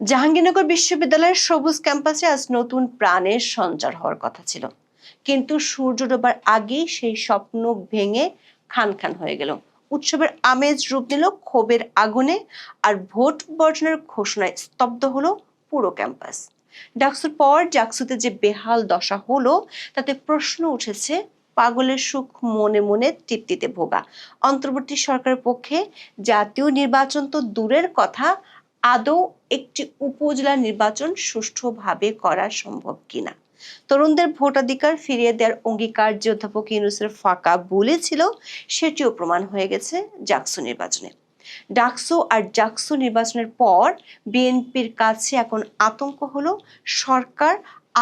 জাহাঙ্গীরনগর বিশ্ববিদ্যালয়ের সবুজ ক্যাম্পাসে আজ নতুন প্রাণের সঞ্চার হওয়ার কথা ছিল। কিন্তু সূর্য ডোবার আগেই সেই স্বপ্ন ভেঙে খান খান হয়ে গেল। উৎসবের আমেজ রূপ নিল ক্ষোভের আগুনে আর ভোট বর্জনের ঘোষণায় স্তব্ধ হলো পুরো ক্যাম্পাস। ডাকসুর পর জাকসুতে যে বেহাল দশা হলো, তাতে প্রশ্ন উঠেছে পাগলের সুখ মনে মনে তৃপ্তিতে ভোগা। অন্তর্বর্তী সরকারের পক্ষে জাতীয় নির্বাচন তো দূরের কথা, আদৌ একটি উপজেলা নির্বাচন সুষ্ঠুভাবে করা সম্ভব কিনা? তরুণদের ভোটাধিকার ফিরিয়ে দেওয়ার অঙ্গীকার যে অধ্যাপক ইউনুসের ফাঁকা বলেছিল সেটিও প্রমাণ হয়ে গেছে জাকসু নির্বাচনে। ডাকসু আর জাকসু নির্বাচনের পর বিএনপির কাছে এখন আতঙ্ক হলো, সরকার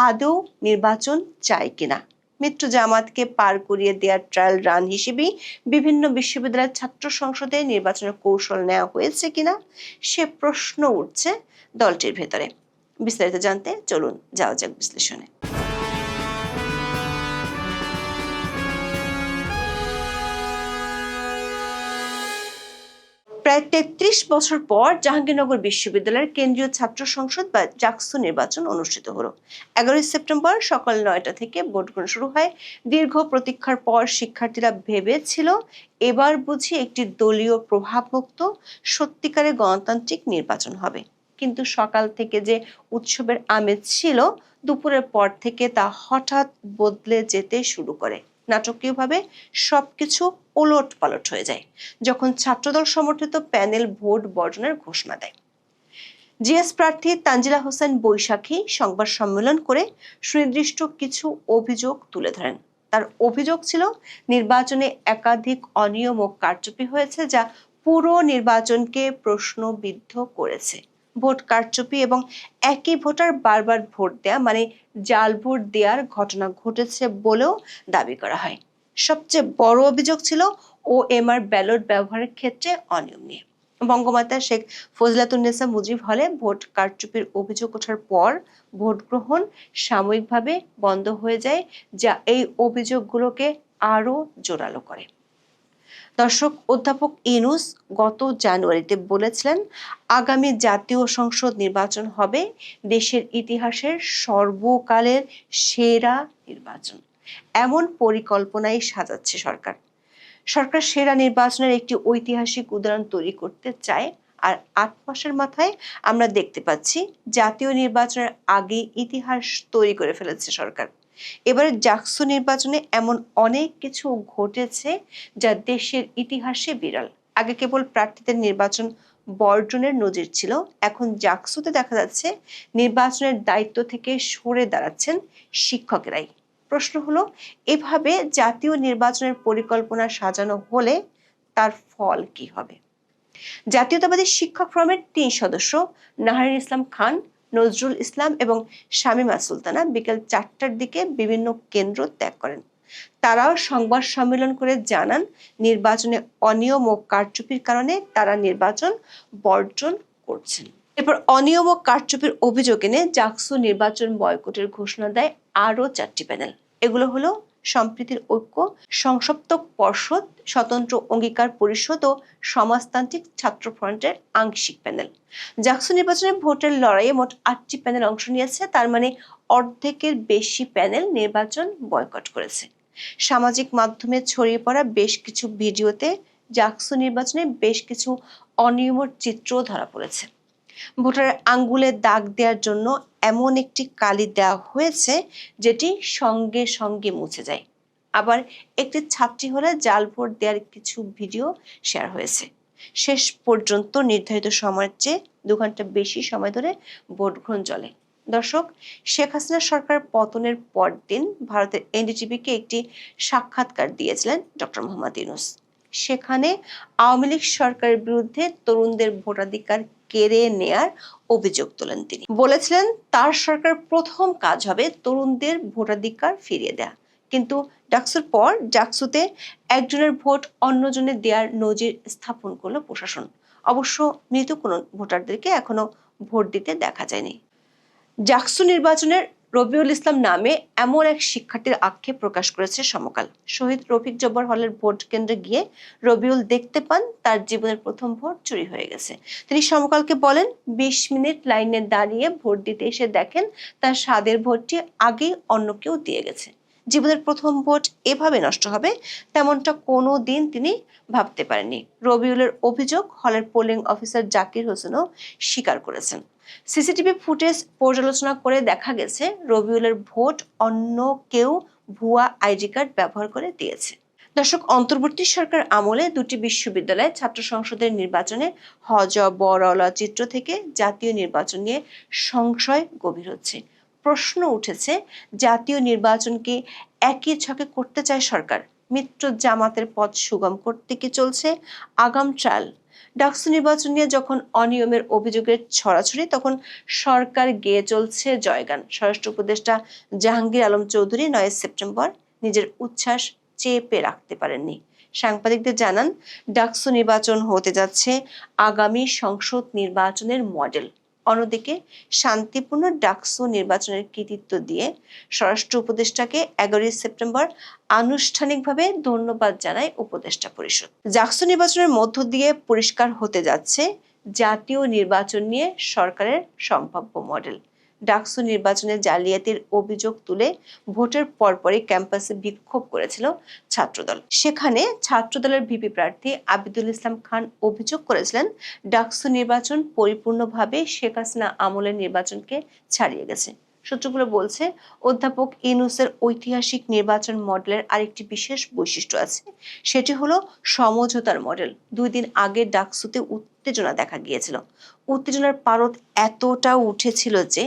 আদৌ নির্বাচন চায় কিনা? মিত্র জামাতকে পার করিয়ে দেওয়ার ট্রায়াল রান হিসেবেই বিভিন্ন বিশ্ববিদ্যালয়ের ছাত্র সংসদে নির্বাচনের কৌশল নেওয়া হয়েছে কিনা সে প্রশ্ন উঠছে দলটির ভেতরে। বিস্তারিত জানতে চলুন যাওয়া যাক বিশ্লেষণে। প্রায় তেত্রিশ বছর পর জাহাঙ্গীরনগর বিশ্ববিদ্যালয়ের কেন্দ্রীয় ছাত্র সংসদ বা জাকসু নির্বাচন অনুষ্ঠিত হলো। এগারোই সেপ্টেম্বর সকাল নয়টা থেকে ভোট গ্রহণ শুরু হয়। দীর্ঘ প্রতীক্ষার পর শিক্ষার্থীরা ভেবেছিল, এবার বুঝি একটি দলীয় প্রভাবমুক্ত সত্যিকারে গণতান্ত্রিক নির্বাচন হবে। কিন্তু সকাল থেকে যে উৎসবের আমেজ ছিল, দুপুরের পর থেকে তা হঠাৎ বদলে যেতে শুরু করে। নাটকীয়ভাবে সবকিছু ওলট পালট হয়ে যায়, যখন ছাত্রদল সমর্থিত প্যানেল ভোট বর্জনের ঘোষণা দেয়। জিএস প্রার্থী তানজিলা হোসেন বৈশাখী সংবাদ সম্মেলন করে সুনির্দিষ্ট কিছু অভিযোগ তুলে ধরেন। তার অভিযোগ ছিল, নির্বাচনে একাধিক অনিয়ম ও কারচুপি হয়েছে যা পুরো নির্বাচনকে প্রশ্নবিদ্ধ করেছে। ভোট কারচুপি এবং একই ভোটার বারবার ভোট দেয়া মানে জাল ভোট দেওয়ার ঘটনা ঘটেছে বলেও দাবি করা হয়। সবচেয়ে বড় অভিযোগ ছিল ও এমআর ব্যালট ব্যবহারের ক্ষেত্রে অনিয়ম। নিয়ে বঙ্গমাতা শেখ ফজলাতুন্নেসা মুজিব হলে ভোট কারচুপির অভিযোগ ওঠার পর ভোট গ্রহণ সাময়িকভাবে বন্ধ হয়ে যায়, যা এই অভিযোগগুলোকে আরও জোরালো করে। দর্শক অধ্যাপক ইনুস গত জানুয়ারিতে বলেছিলেন, আগামী জাতীয় সংসদ নির্বাচন হবে দেশের ইতিহাসের সর্বকালের সেরা নির্বাচন। এমন পরিকল্পনাই সাজাচ্ছে সরকার। সরকার সেরা নির্বাচনের একটি ঐতিহাসিক উদাহরণ তৈরি করতে চায় আর আট মাসের মাথায় আমরা দেখতে পাচ্ছি জাতীয় নির্বাচনের আগে ইতিহাস তৈরি করে ফেলেছে সরকার। এবারে জাকসু নির্বাচনে এমন অনেক কিছু ঘটেছে যা দেশের ইতিহাসে বিরল। আগে কেবল প্রার্থীদের নির্বাচন বর্জনের নজির ছিল, এখন জাকসুতে দেখা যাচ্ছে নির্বাচনের দায়িত্ব থেকে সরে দাঁড়াচ্ছেন শিক্ষকেরাই। প্রশ্ন হলো, এভাবে জাতীয় নির্বাচনের পরিকল্পনা সাজানো হলে তার ফল কি হবে? জাতীয়তাবাদী শিক্ষক ফোরামের তিন সদস্য নাহারিন ইসলাম খান নজরুল ইসলাম এবং শামীমা সুলতানা বিকেল চারটার দিকে বিভিন্ন কেন্দ্র ত্যাগ করেন। তারাও সংবাদ সম্মেলন করে জানান, নির্বাচনে অনিয়ম ও কারচুপির কারণে তারা নির্বাচন বর্জন করছেন। এরপর অনিয়ম ও কারচুপির অভিযোগ এনে জাকসু নির্বাচন বয়কটের ঘোষণা দেয় আরও চারটি প্যানেল। এগুলো হলো সম্প্রীতির ঐক্য সংসপ্তক পর্ষদ, স্বতন্ত্র অঙ্গীকার পরিষদ ও সমাজতান্ত্রিক ছাত্র ফ্রন্টের আংশিক প্যানেল। জাকসু নির্বাচনে ভোটের লড়াইয়ে মোট আটটি প্যানেল অংশ নিয়েছে, তার মানে অর্ধেকের বেশি প্যানেল নির্বাচন বয়কট করেছে। সামাজিক মাধ্যমে ছড়িয়ে পড়া বেশ কিছু ভিডিওতে জাকসু নির্বাচনে বেশ কিছু অনিয়মের চিত্র ধরা পড়েছে। ভোটারের আঙ্গুলে দাগ দেওয়ার জন্য এমন একটি কালি দেওয়া হয়েছে, যেটি সঙ্গে সঙ্গে মুছে যায়। আবার একটি ছাত্রী হলে জাল ভোট দেওয়ার কিছু ভিডিও শেয়ার হয়েছে। শেষ পর্যন্ত নির্ধারিত সময়ের চেয়ে দু ঘণ্টা বেশি সময় ধরে ভোট গ্রহণ চলে। দর্শক, শেখ হাসিনা সরকার পতনের পরদিন ভারতের এনডিটিভিকে একটি সাক্ষাৎকার দিয়েছিলেন ডক্টর মোহাম্মদ ইউনুস। সেখানে আওয়ামী লীগ সরকারের বিরুদ্ধে তরুণদের ভোটাধিকার কেড়ে নেয়ার অভিযোগ তোলেন তিনি। বলেছিলেন, তার সরকার প্রথম কাজ হবে তরুণদের ভোটাধিকার ফিরিয়ে দেয়া। কিন্তু ডাকসুর পর ডাকসুতে একজনের ভোট অন্যজনের দেওয়ার নজির স্থাপন করল প্রশাসন। অবশ্য মৃত কোনো ভোটারদেরকে এখনও ভোট দিতে দেখা যায়নি। জাকসু নির্বাচনের রবিউল ইসলাম নামে এমন এক শিক্ষার্থীর আক্ষেপ প্রকাশ করেছে সমকাল। শহীদ রফিক জব্বর হলের ভোট কেন্দ্রে গিয়ে রবিউল দেখতে পান, তার জীবনের প্রথম ভোট চুরি হয়ে গেছে। তিনি সমকালকে বলেন, বিশ মিনিট লাইনে দাঁড়িয়ে ভোট দিতে এসে দেখেন, তার স্বাদের ভোটটি আগেই অন্য কেউ দিয়ে গেছে। জীবনের প্রথম ভোট এভাবে নষ্ট হবে, তেমনটা কোনো দিন তিনি ভাবতে পারেননি। রবিউলের অভিযোগ হলের পোলিং অফিসার জাকির হোসেনও স্বীকার করেছেন। সিসিটিভি ফুটেজ পর্যালোচনা করে দেখা গেছে, রবিউলের ভোট অন্য কেউ ভুয়া আইডি কার্ড ব্যবহার করে দিয়েছে। দর্শক, অন্তর্বর্তী সরকার আমলে দুটি বিশ্ববিদ্যালয়ে ছাত্র সংসদের নির্বাচনে হজ বড়লা চিত্র থেকে জাতীয় নির্বাচন নিয়ে সংশয় গভীর হচ্ছে। প্রশ্ন উঠেছে, জাতীয় নির্বাচনকে একই ছকে করতে চায় সরকার? মিত্র জামাতের পথ সুগম করতে কি চলছে? আগাম ট্রায়াল ডাকসু নির্বাচন নিয়ে যখন অনিয়মের অভিযোগের ছড়াছড়ি, তখন সরকার গেয়ে চলছে জয়গান। স্বরাষ্ট্র উপদেষ্টা জাহাঙ্গীর আলম চৌধুরী নয় সেপ্টেম্বর নিজের উচ্ছ্বাস চেপে রাখতে পারেননি। সাংবাদিকদের জানান, ডাকসু নির্বাচন হতে যাচ্ছে আগামী সংসদ নির্বাচনের মডেল। অন্যদিকে শান্তিপূর্ণ ডাকসু নির্বাচনের কৃতিত্ব দিয়ে স্বরাষ্ট্র উপদেষ্টাকে এগারোই সেপ্টেম্বর আনুষ্ঠানিকভাবে ধন্যবাদ জানায় উপদেষ্টা পরিষদ। ডাকসু নির্বাচনের মধ্য দিয়ে পরিষ্কার হতে যাচ্ছে জাতীয় নির্বাচন নিয়ে সরকারের সম্ভাব্য মডেল। ডাকসু নির্বাচনে জালিয়াতির অভিযোগ তুলে ভোটের পরপরই ক্যাম্পাসে বিক্ষোভ করেছিল ছাত্রদল। সেখানে ছাত্রদলের ভিপি প্রার্থী আবিদুল ইসলাম খান অভিযোগ করেছিলেন, ডাকসু নির্বাচন পরিপূর্ণভাবে শেখ হাসিনা আমলের নির্বাচনকে ছাড়িয়ে গেছে। সূত্রগুলো বলছে, অধ্যাপক ইনুসের ঐতিহাসিক নির্বাচন মডেলের আরেকটি বিশেষ বৈশিষ্ট্য আছে। সেটি হলো সমঝোতার মডেল। দুই দিন আগে ডাকসুতে উত্তেজনা দেখা গিয়েছিল। উত্তেজনার পারদ এতটা উঠেছিল যে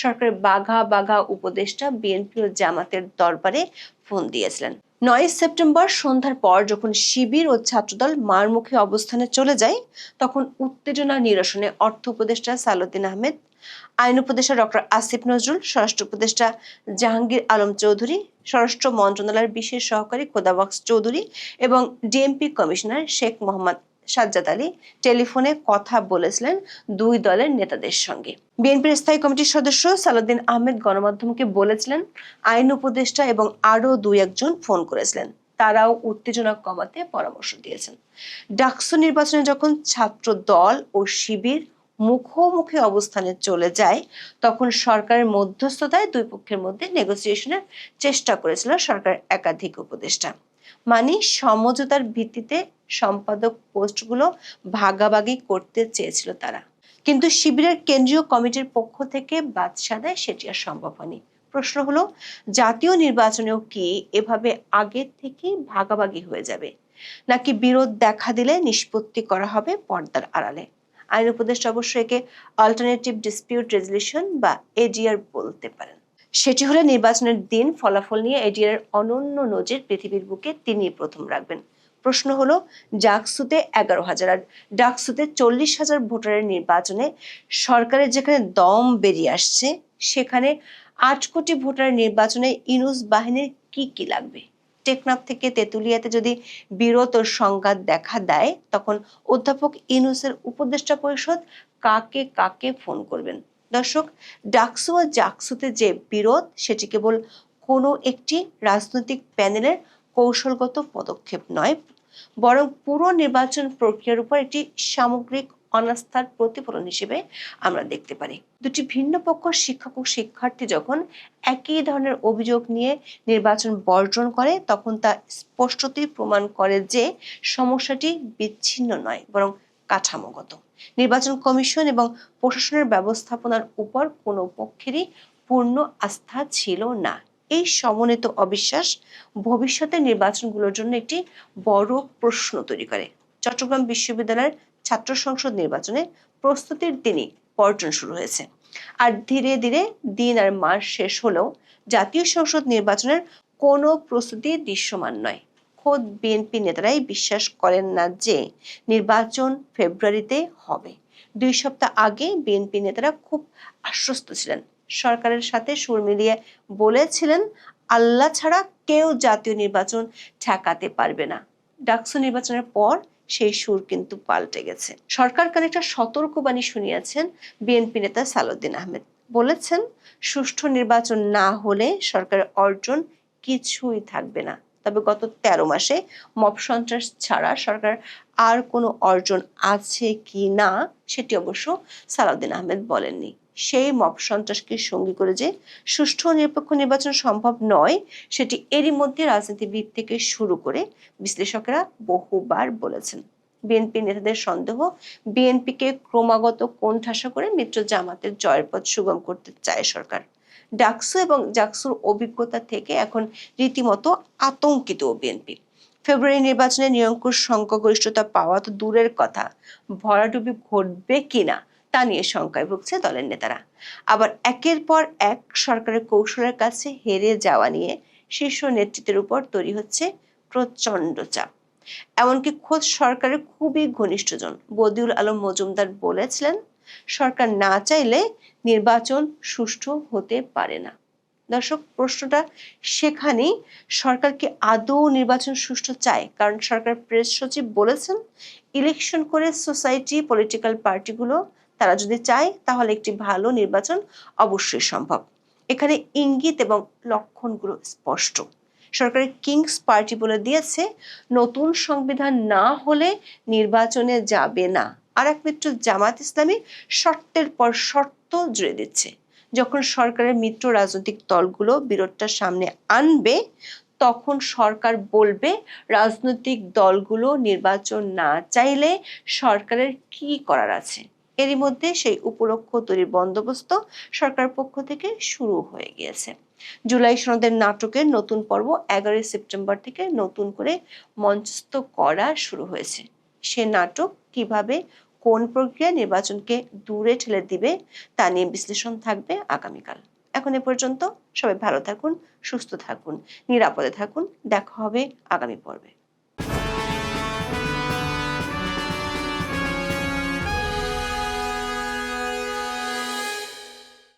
সরকারের বাঘা বাঘা উপদেষ্টা বিএনপি ও জামাতের দরবারে ফোন দিয়েছিলেন। নয় সেপ্টেম্বর সন্ধ্যার পর যখন শিবির ও ছাত্রদল মারমুখী অবস্থানে চলে যায়, তখন উত্তেজনা নিরসনে অর্থ উপদেষ্টা সালুদ্দিন আহমেদ আইন উপদেষ্টা ডক্টর আসিফ নজরুল, স্বরাষ্ট্র উপদেষ্টা জাহাঙ্গীর আলম চৌধুরী, স্বরাষ্ট্র মন্ত্রণালয়ের বিশেষ সহকারী খোদাবক্স চৌধুরী এবং ডিএমপি কমিশনার শেখ মোহাম্মদ সাজ্জাদ আলী টেলিফোনে কথা বলেছিলেন দুই দলের নেতাদের সঙ্গে। বিএনপির স্থায়ী কমিটির সদস্য সালাউদ্দিন আহমেদ গণমাধ্যমকে বলেছিলেন, আইন উপদেষ্টা এবং আরও দুই একজন ফোন করেছিলেন। তারাও উত্তেজনা কমাতে পরামর্শ দিয়েছেন। ডাকসু নির্বাচনে যখন ছাত্র দল ও শিবির মুখোমুখি অবস্থানে চলে যায়, তখন সরকারের মধ্যস্থতায় দুই পক্ষের মধ্যে নেগোসিয়েশনের চেষ্টা করেছিল সরকার একাধিক উপদেষ্টা। মানে সমঝোতার ভিত্তিতে সম্পাদক পোস্টগুলো ভাগাভাগি করতে চেয়েছিল তারা। কিন্তু শিবিরের কেন্দ্রীয় কমিটির পক্ষ থেকে বাদ সাদায় সেটি আর সম্ভব হয়নি। প্রশ্ন হলো, জাতীয় নির্বাচনেও কি এভাবে আগের থেকেই ভাগাভাগি হয়ে যাবে? নাকি বিরোধ দেখা দিলে নিষ্পত্তি করা হবে পর্দার আড়ালে? আইন উপদেষ্টা অবশ্য একে অল্টারনেটিভ ডিসপিউট রেজলিউশন বা এডিআর বলতে পারেন। সেটি হলে নির্বাচনের দিন ফলাফল নিয়ে এডিআর অনন্য নজির পৃথিবীর বুকে তিনি প্রথম রাখবেন। প্রশ্ন হলো, ডাকসুতে এগারো হাজার আর ডাকসুতে চল্লিশ হাজার ভোটারের নির্বাচনে সরকারের যেখানে দম বেরিয়ে আসছে, সেখানে আট কোটি ভোটারের নির্বাচনে ইনুস বাহিনীর কি কি লাগবে? টেকনাফ থেকে তেঁতুলিয়াতে যদি বিরত সংঘাত দেখা দেয়, তখন অধ্যাপক ইনুসের উপদেষ্টা পরিষদ কাকে কাকে ফোন করবেন? দর্শক, ডাকসু ও জাকসুতে যে বিরোধ, সেটি কেবল কোনো একটি রাজনৈতিক প্যানেলের কৌশলগত পদক্ষেপ নয়, বরং পুরো নির্বাচন প্রক্রিয়ার উপর একটি সামগ্রিক অনাস্থার প্রতিফলন হিসেবে আমরা দেখতে পারি। দুটি ভিন্ন পক্ষ শিক্ষক ও শিক্ষার্থী যখন একই ধরনের অভিযোগ নিয়ে নির্বাচন বর্জন করে, তখন তা স্পষ্টতই প্রমাণ করে যে সমস্যাটি বিচ্ছিন্ন নয়, বরং কাঠামোগত। নির্বাচন কমিশন এবং প্রশাসনের ব্যবস্থাপনার উপর কোনো পক্ষেরই পূর্ণ আস্থা ছিল না। এই সমন্বিত অবিশ্বাস ভবিষ্যতের নির্বাচনগুলোর জন্য একটি বড় প্রশ্ন তৈরি করে। চট্টগ্রাম বিশ্ববিদ্যালয়ের ছাত্র সংসদ নির্বাচনে প্রস্তুতির দিনই পর্যটন শুরু হয়েছে। আর ধীরে ধীরে দিন আর মাস শেষ হলেও জাতীয় সংসদ নির্বাচনের কোনো প্রস্তুতি দৃশ্যমান নয়। খোদ বিএনপি নেতারাই বিশ্বাস করেন না যে নির্বাচন ফেব্রুয়ারিতে হবে। দুই সপ্তাহ আগে বিএনপি নেতারা খুব আশ্বস্ত ছিলেন। সরকারের সাথে সুর মিলিয়ে বলেছিলেন, আল্লাহ ছাড়া কেউ জাতীয় নির্বাচন ঠেকাতে পারবে না। ডাকসু নির্বাচনের পর সেই সুর কিন্তু পাল্টে গেছে। সরকার খানিকটা সতর্কবাণী শুনিয়েছেন বিএনপি নেতা সালুদ্দিন আহমেদ। বলেছেন, সুষ্ঠু নির্বাচন না হলে সরকারের অর্জন কিছুই থাকবে না। তবে গত তেরো মাসে মব সন্ত্রাস ছাড়া সরকার আর কোনো অর্জন আছে কি না, সেটি অবশ্য সালাউদ্দিন আহমেদ বলেননি। সেই মব সন্ত্রাসকে সঙ্গী করে যে সুষ্ঠু ও নিরপেক্ষ নির্বাচন সম্ভব নয়, সেটি এরই মধ্যে রাজনীতিবিদ থেকে শুরু করে বিশ্লেষকেরা বহুবার বলেছেন। বিএনপি নেতাদের সন্দেহ, বিএনপিকে ক্রমাগত কোণঠাসা করে মিত্র জামাতের জয়ের পথ সুগম করতে চায় সরকার। ডাকসু এবং জাকসুর অভিজ্ঞতা থেকে এখন রীতিমতো আতঙ্কিত বিএনপি। ফেব্রুয়ারি নির্বাচনে নিরঙ্কুশ সংখ্যাগরিষ্ঠতা পাওয়া তো দূরের কথা। ভরাডুবি ঘটবে কিনা তা নিয়ে শঙ্কায় ভুগছে দলের নেতারা। আবার একের পর এক সরকারের কৌশলের কাছে হেরে যাওয়া নিয়ে শীর্ষ নেতৃত্বের উপর তৈরি হচ্ছে প্রচণ্ড চাপ। এমনকি খোদ সরকারের খুবই ঘনিষ্ঠজন বদিউল আলম মজুমদার বলেছিলেন, সরকার না চাইলে নির্বাচন সুষ্ঠু হতে পারে না। দর্শক, প্রশ্নটা সেখানেই, সরকার কি আদৌ নির্বাচন সুষ্ঠু চায়? কারণ সরকার প্রেস সচিব বলেছেন, ইলেকশন করে সোসাইটি, পলিটিক্যাল পার্টিগুলো তারা যদি চায়, তাহলে একটি ভালো নির্বাচন অবশ্যই সম্ভব। এখানে ইঙ্গিত এবং লক্ষণগুলো স্পষ্ট। সরকারের কিংস পার্টি বলে দিয়েছে, নতুন সংবিধান না হলে নির্বাচনে যাবে না। আর এক মিত্র জামাত ইসলামী শর্তের পর শর্ত জুড়ে দিচ্ছে। যখন সরকারের মিত্র রাজনৈতিক দলগুলো বিরোধটা সামনে আনবে, তখন সরকার বলবে, রাজনৈতিক দলগুলো নির্বাচন না চাইলে সরকারের কি করার আছে? এরই মধ্যে সেই উপলক্ষ তৈরির বন্দোবস্ত সরকার পক্ষ থেকে শুরু হয়ে গিয়েছে। জুলাই সনদের নাটকের নতুন পর্ব এগারোই সেপ্টেম্বর থেকে নতুন করে মঞ্চস্থ করা শুরু হয়েছে। সে নাটক কীভাবে, কোন প্রক্রিয়া নির্বাচনকে দূরে ঠেলে দিবে, তা নিয়ে বিশ্লেষণ থাকবে আগামীকাল। এখন এ পর্যন্ত সবাই ভালো থাকুন, সুস্থ থাকুন, নিরাপদে থাকুন। দেখা হবে আগামী পর্বে।